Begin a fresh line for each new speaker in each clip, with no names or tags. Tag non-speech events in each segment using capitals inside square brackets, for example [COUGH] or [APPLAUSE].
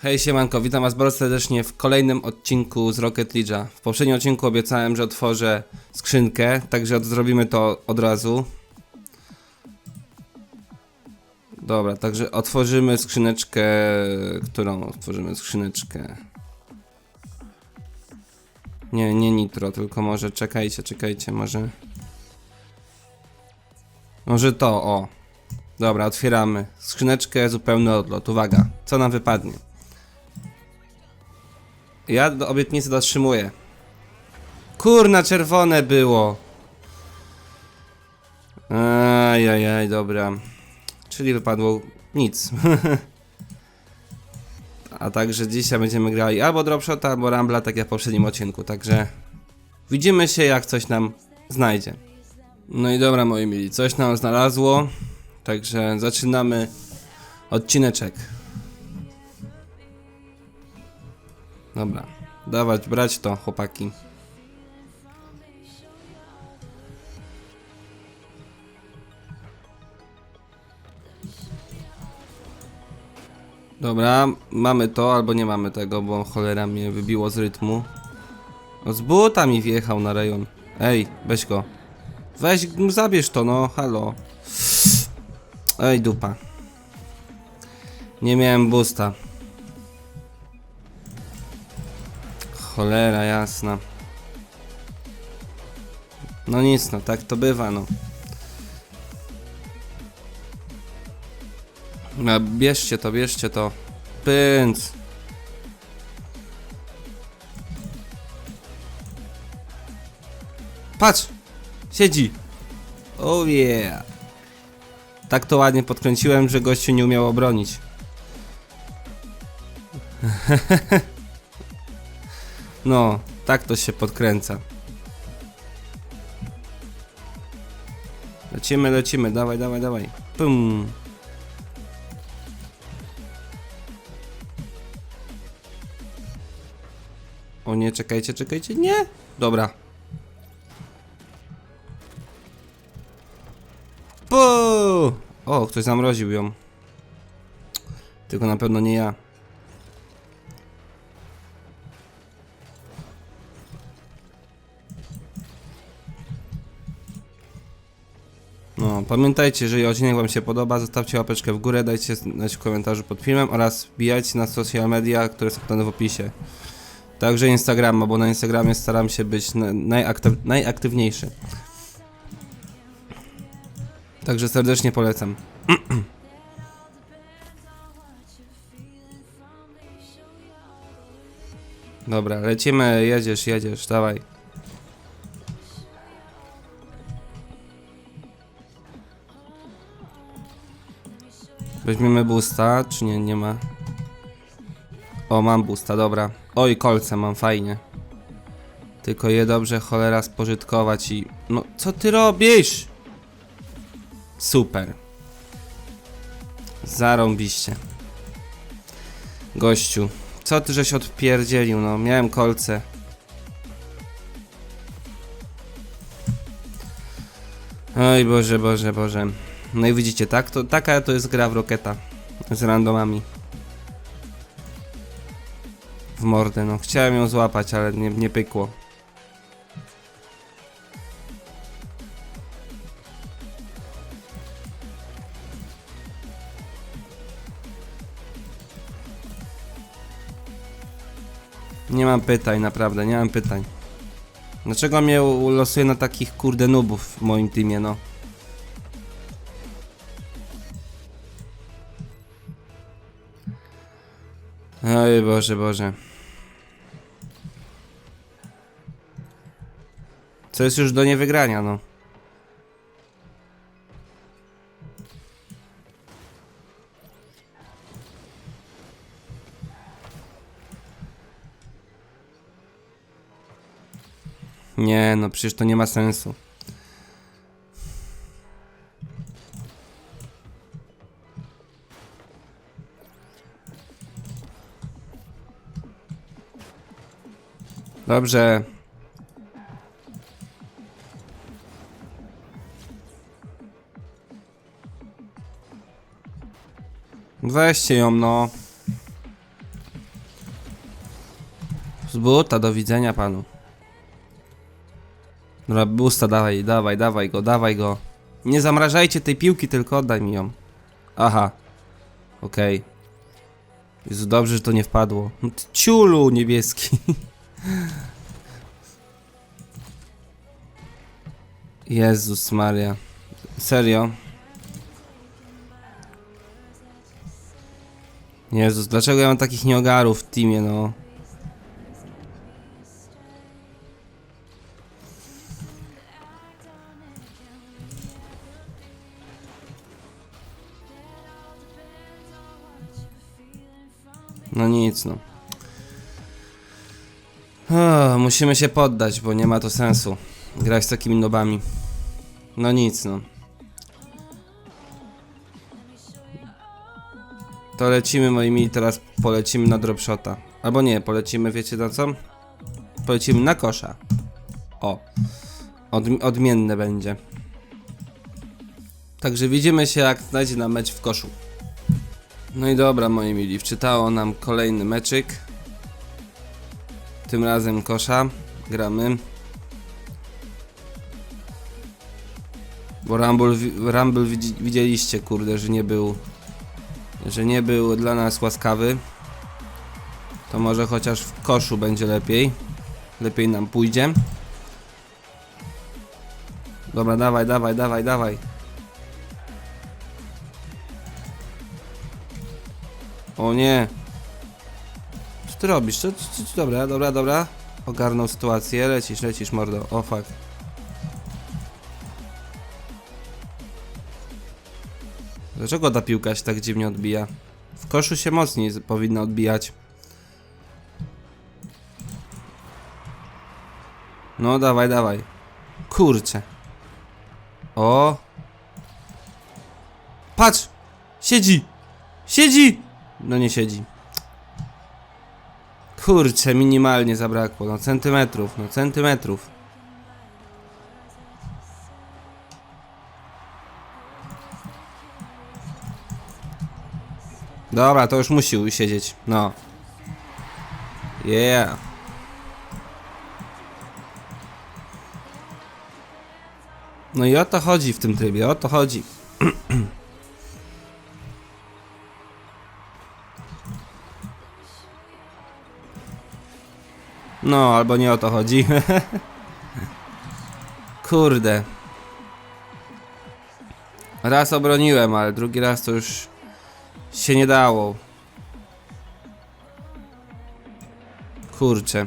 Hej siemanko, witam was bardzo serdecznie w kolejnym odcinku z Rocket League'a. W poprzednim odcinku obiecałem, że otworzę skrzynkę, także zrobimy to od razu. Dobra, także otworzymy skrzyneczkę, którą otworzymy skrzyneczkę. Nie, nie nitro, tylko może czekajcie, czekajcie, może... Może to, o. Dobra, otwieramy. Skrzyneczkę zupełny odlot. Uwaga, co nam wypadnie? Ja do obietnicy dotrzymuję. Kurna, czerwone było. Ajajaj, dobra. Czyli wypadło nic. [LAUGHS] A także dzisiaj będziemy grali albo Dropshota, albo Rambla, tak jak w poprzednim odcinku. Także widzimy się, jak coś nam znajdzie. No i dobra, moi mili, coś nam znalazło. Także zaczynamy odcineczek. Dobra, dawać, brać to, chłopaki. Dobra, mamy to albo nie mamy tego, bo cholera mnie wybiło z rytmu. O, z buta mi wjechał na rejon. Ej, weź go. Weź, zabierz to, no, halo. Ej, dupa. Nie miałem boosta. Cholera jasna. No nic, no tak to bywa, no. No, bierzcie to, bierzcie to. Pędz. Patrz! Siedzi! Oh yeah! Tak to ładnie podkręciłem, że gościu nie umiał obronić. [LAUGHS] No, tak to się podkręca. Lecimy, lecimy, dawaj, dawaj, dawaj. Pum. O nie, czekajcie, czekajcie, nie! Dobra. Pu! O, ktoś zamroził ją. Tylko na pewno nie ja. Pamiętajcie, jeżeli odcinek Wam się podoba, zostawcie łapeczkę w górę, dajcie znać w komentarzu pod filmem oraz wbijajcie na social media, które są w opisie. Także Instagrama, bo na Instagramie staram się być na- najaktyw najaktywniejszy. Także serdecznie polecam. [CLEARS THROAT] Dobra, lecimy, jedziesz, jedziesz, dawaj. Weźmiemy boosta, czy nie, nie ma? O, mam boosta, dobra. Oj, kolce mam, fajnie. Tylko je dobrze cholera spożytkować i... No, co ty robisz? Super. Zarąbiście. Gościu, co ty żeś odpierdzielił, no, miałem kolce. Oj, Boże, Boże, Boże. No i widzicie, tak? To, taka to jest gra w Roketa. Z randomami. W mordę, no. Chciałem ją złapać, ale nie, nie pykło. Nie mam pytań, naprawdę, nie mam pytań. Dlaczego mnie losuje na takich kurde nubów w moim teamie, no? Oj Boże, Boże. Co jest już do niewygrania, no. Nie, no przecież to nie ma sensu. Dobrze. Weźcie ją, no. buta, do widzenia panu. Dobra, busta, dawaj, dawaj, dawaj go, dawaj go. Nie zamrażajcie tej piłki, tylko oddaj mi ją. Aha. Okej. Jezu, dobrze, że to nie wpadło. Ciulu niebieski. [LAUGHS] Jezus Maria. Serio? Jezus, dlaczego ja mam takich nieogarów w teamie, no? No nic, no. Musimy się poddać, bo nie ma to sensu. Grać z takimi nobami. No nic, no. To lecimy moimi, teraz polecimy na dropshota. Albo nie, polecimy, wiecie na co? Polecimy na kosza. O. Odm odmienne będzie. Także widzimy się jak znajdzie nam mecz w koszu. No i dobra, moi mili, wczytało nam kolejny meczyk. Tym razem kosza. Gramy. Bo Rumble, Rumble widzi- widzieliście, kurde, że nie był że nie był dla nas łaskawy. To może chociaż w koszu będzie lepiej. Lepiej nam pójdzie. Dobra, dawaj, dawaj, dawaj, dawaj. O nie. Ty robisz? Co, co, co, dobra, dobra, dobra. Ogarnął sytuację. Lecisz, lecisz, mordo. O fuck. Dlaczego ta piłka się tak dziwnie odbija? W koszu się mocniej powinna odbijać. No, dawaj, dawaj. Kurczę. O. Patrz! Siedzi! Siedzi! No nie siedzi. Kurczę, minimalnie zabrakło. No centymetrów, no centymetrów. Dobra, to już musi siedzieć. No. Yeah. No i o to chodzi w tym trybie, o to chodzi. [CLEARS THROAT] No, albo nie o to chodzi. [LAUGHS] Kurde. Raz obroniłem, ale drugi raz to już się nie dało. Kurczę.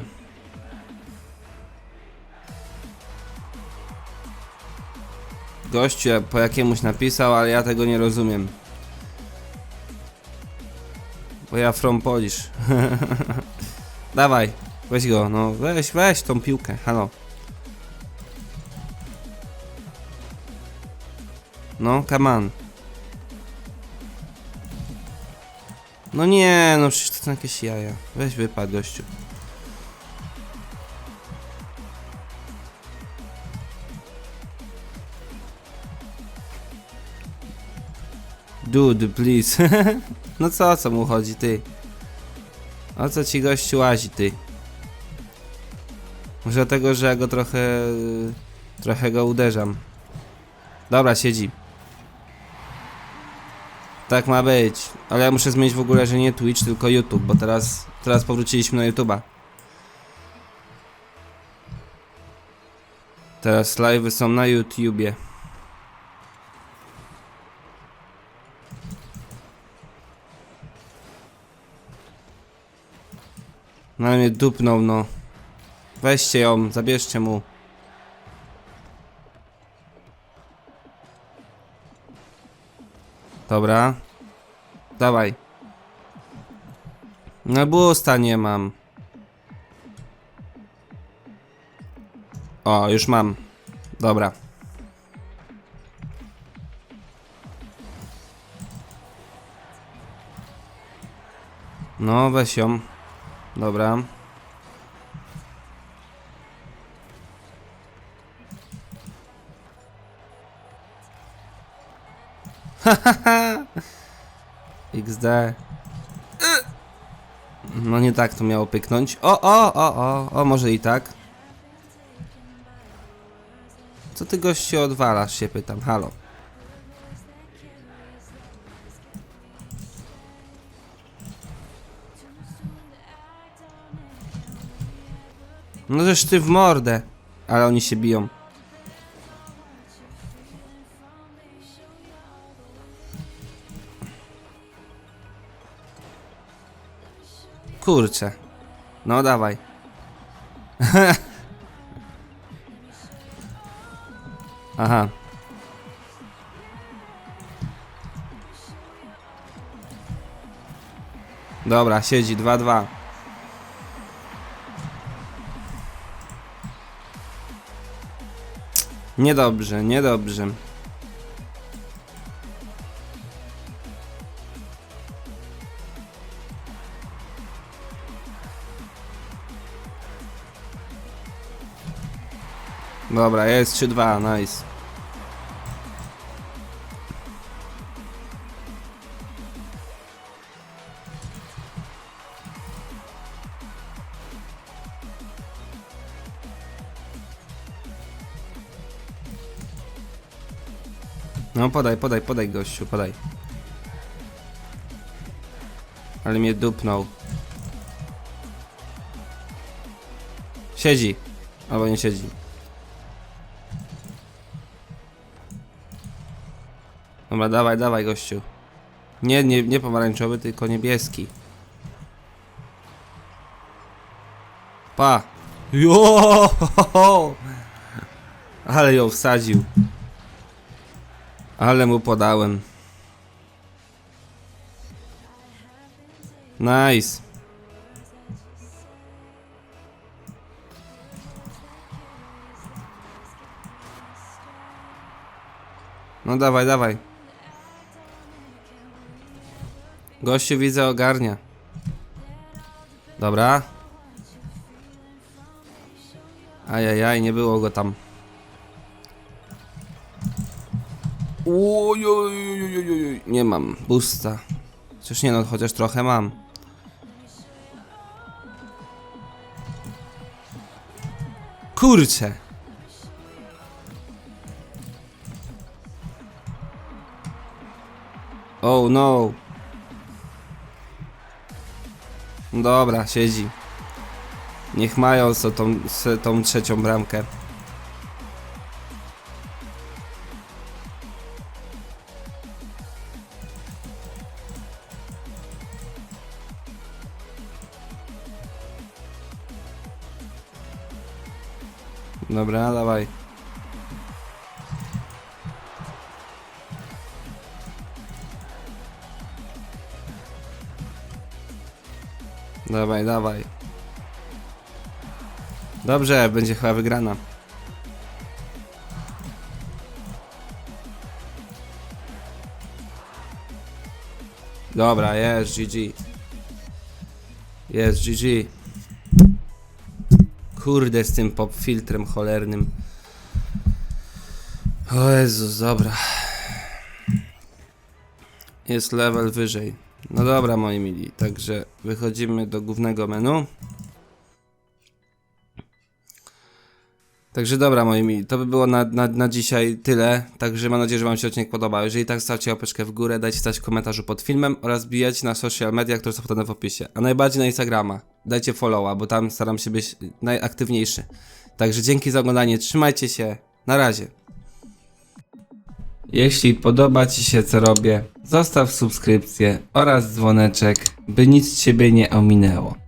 Gościu po jakiemuś napisał, ale ja tego nie rozumiem. Bo ja from Polish. [LAUGHS] Dawaj, weź go, no weź, weź tą piłkę, halo. No, come on. No nie, no przecież to są jakieś jaja. Weź wypad, gościu. Dude, please. [LAUGHS] no co, co mu chodzi, ty? O co ci gościu łazi, ty? Może dlatego, że ja go trochę... Trochę go uderzam. Dobra, siedzi. Tak ma być. Ale ja muszę zmienić w ogóle, że nie Twitch, tylko YouTube, bo teraz, teraz powróciliśmy na YouTube'a. Teraz live'y są na YouTubie. No ale mnie dupnął, no. Weźcie ją, zabierzcie mu. Dobra. Dawaj. No busta nie mam. O, już mam. Dobra. No, weź ją. Dobra. [LAUGHS] XD. No nie tak to miało pyknąć. O, o, o, o, o, może i tak. Co ty gościu odwalasz się pytam, halo. No żeż ty w mordę. Ale oni się biją. Kurczę. No dawaj. [LAUGHS] Aha. Dobra, siedzi 2-2. Niedobrze, niedobrze. Dobra, jest 3-2, nice. No podaj, podaj, podaj gościu, podaj. Ale mnie dupnął. Siedzi. Albo nie siedzi. Dobra, dawaj, dawaj gościu. Nie, nie, nie pomarańczowy, tylko niebieski. Pa. Jo! [LAUGHS] Ale ją wsadził. Ale mu podałem. Nice. No dawaj, dawaj. Gościu widzę ogarnia. Dobra. Ajajaj, nie było go tam. Ojojojojojoj, Nie mam busta. Chociaż nie no, chociaż trochę mam. Kurczę. Oh no. Dobra, siedzi. Niech mają co tą, tą trzecią bramkę. Dobra, dawaj. Dawaj, dawaj. Dobrze, będzie chyba wygrana. Dobra, jest GG. Jest GG. Kurde z tym pop filtrem cholernym. O Jezus, dobra. Jest level wyżej. No dobra, moi mili, także wychodzimy do głównego menu. Także dobra, moi mili, to by było na, na, na dzisiaj tyle. Także mam nadzieję, że Wam się odcinek podobał. Jeżeli tak, stawcie łapeczkę w górę, dajcie znać w komentarzu pod filmem oraz bijać na social media, które są podane w opisie. A najbardziej na Instagrama. Dajcie followa, bo tam staram się być najaktywniejszy. Także dzięki za oglądanie, trzymajcie się, na razie. Jeśli podoba Ci się co robię, zostaw subskrypcję oraz dzwoneczek, by nic Ciebie nie ominęło.